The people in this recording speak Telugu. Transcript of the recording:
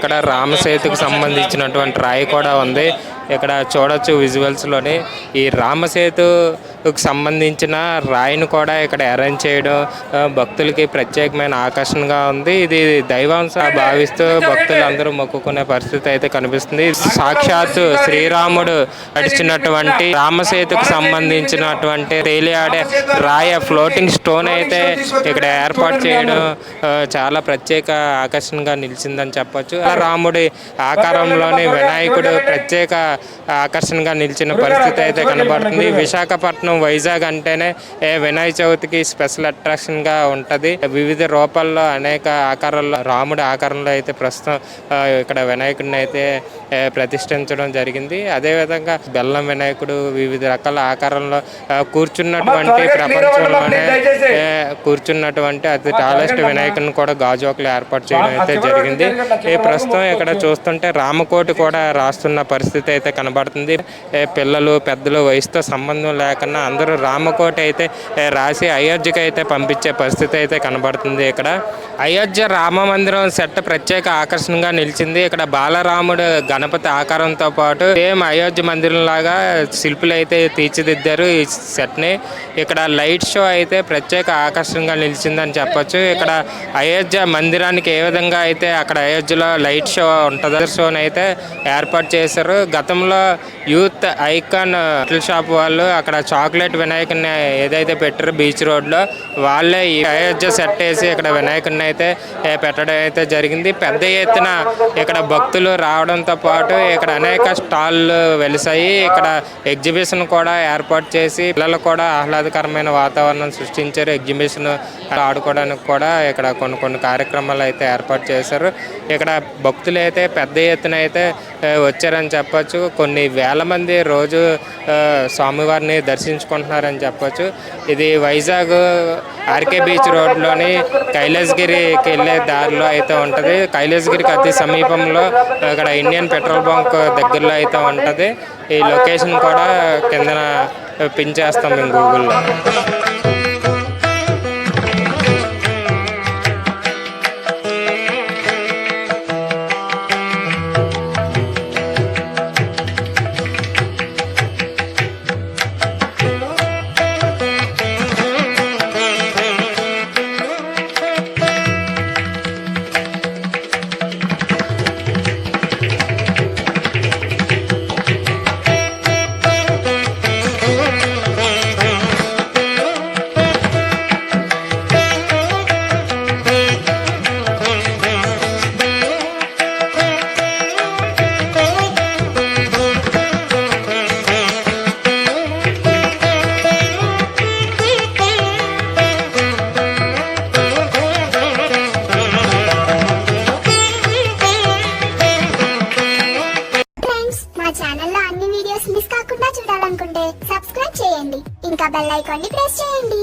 ఇక్కడ రామసేతుకు సంబంధించినటువంటి రాయి కూడా ఉంది. ఇక్కడ చూడొచ్చు విజువల్స్లోని. ఈ రామసేతు సంబంధించిన రాయిని కూడా ఇక్కడ అరేంజ్ చేయడం భక్తులకి ప్రత్యేకమైన ఆకర్షణగా ఉంది. ఇది దైవాంశ భావిస్తూ భక్తులు అందరూ మొక్కుకునే పరిస్థితి అయితే కనిపిస్తుంది. సాక్షాత్తు శ్రీరాముడు నడిచినటువంటి రామసేతుకు సంబంధించినటువంటి తేలియాడే రాయ ఫ్లోటింగ్ స్టోన్ అయితే ఇక్కడ ఏర్పాటు చేయడం చాలా ప్రత్యేక ఆకర్షణగా నిలిచిందని చెప్పొచ్చు. ఆ రాముడి ఆకారంలోని వినాయకుడు ప్రత్యేక ఆకర్షణగా నిలిచిన పరిస్థితి అయితే కనబడుతుంది. విశాఖపట్నం వైజాగ్ అంటేనే ఏ వినాయక చవితికి స్పెషల్ అట్రాక్షన్గా ఉంటది. వివిధ రూపాల్లో అనేక ఆకారాల్లో రాముడి ఆకారంలో అయితే ప్రస్తుతం ఇక్కడ వినాయకుడిని అయితే ప్రతిష్ఠించడం జరిగింది. అదేవిధంగా బెల్లం వినాయకుడు వివిధ రకాల ఆకారంలో కూర్చున్నటువంటి ప్రపంచంలోనే కూర్చున్నటువంటి అతి టాలెస్ట్ వినాయకుడిని కూడా గాజువాకలు ఏర్పాటు చేయడం అయితే జరిగింది. ఈ ప్రస్తుతం ఇక్కడ చూస్తుంటే రామకోటి కూడా రాస్తున్న పరిస్థితి అయితే కనబడుతుంది. పిల్లలు పెద్దలు వయసుతో సంబంధం లేకుండా అందరూ రామకోట అయితే రాసి అయోధ్యకి అయితే పంపించే పరిస్థితి అయితే కనబడుతుంది ఇక్కడ. అయోధ్య రామ మందిరం సెట్ ప్రత్యేక ఆకర్షణగా నిలిచింది. ఇక్కడ బాలరాముడు గణపతి ఆకారంతో పాటు సేమ్ అయోధ్య మందిరం లాగా శిల్పులు అయితే తీర్చిదిద్దారు ఈ సెట్ని ఇక్కడ లైట్ షో అయితే ప్రత్యేక ఆకర్షణగా నిలిచిందని చెప్పొచ్చు. ఇక్కడ అయోధ్య మందిరానికి ఏ విధంగా అయితే అక్కడ అయోధ్యలో లైట్ షో ఉంటుందో షోని అయితే ఏర్పాటు చేశారు. గతంలో యూత్ ఐకాన్ షాప్ వాళ్ళు అక్కడ చాక్లెట్ వినాయకుడిని ఏదైతే పెట్టారో బీచ్ రోడ్లో వాళ్ళే ఈ అయోధ్య సెట్ వేసి ఇక్కడ వినాయకుడిని అయితే పెట్టడం అయితే జరిగింది. పెద్ద ఎత్తున ఇక్కడ భక్తులు రావడంతో పాటు ఇక్కడ అనేక స్టాళ్ళు వెలిసాయి. ఇక్కడ ఎగ్జిబిషన్ కూడా ఏర్పాటు చేసి పిల్లలు కూడా ఆహ్లాదకరమైన వాతావరణం సృష్టించారు. ఎగ్జిబిషన్ ఆడుకోవడానికి కూడా ఇక్కడ కొన్ని కొన్ని కార్యక్రమాలు అయితే ఏర్పాటు చేశారు. ఇక్కడ భక్తులు అయితే పెద్ద ఎత్తున అయితే వచ్చారని చెప్పచ్చు. కొన్ని వేల మంది రోజు స్వామివారిని స్వామివారిని ఉపయోగించుకుంటున్నారని చెప్పొచ్చు. ఇది వైజాగ్ ఆర్కే బీచ్ రోడ్లోని కైలాసగిరికి వెళ్ళే దారిలో అయితే ఉంటుంది. కైలాసగిరికి అతి సమీపంలో ఇక్కడ ఇండియన్ పెట్రోల్ బంక్ దగ్గరలో అయితే ఉంటుంది. ఈ లొకేషన్ కూడా కిందన పిన్ చేస్తాం మేము గూగుల్లో. ఫ్రెండ్స్ మా ఛానల్లో అన్ని వీడియోస్ మిస్ కాకుండా చూడాలనుకుంటే సబ్స్క్రైబ్ చేయండి. ఇంకా బెల్ ఐకాన్ని ప్రెస్ చేయండి.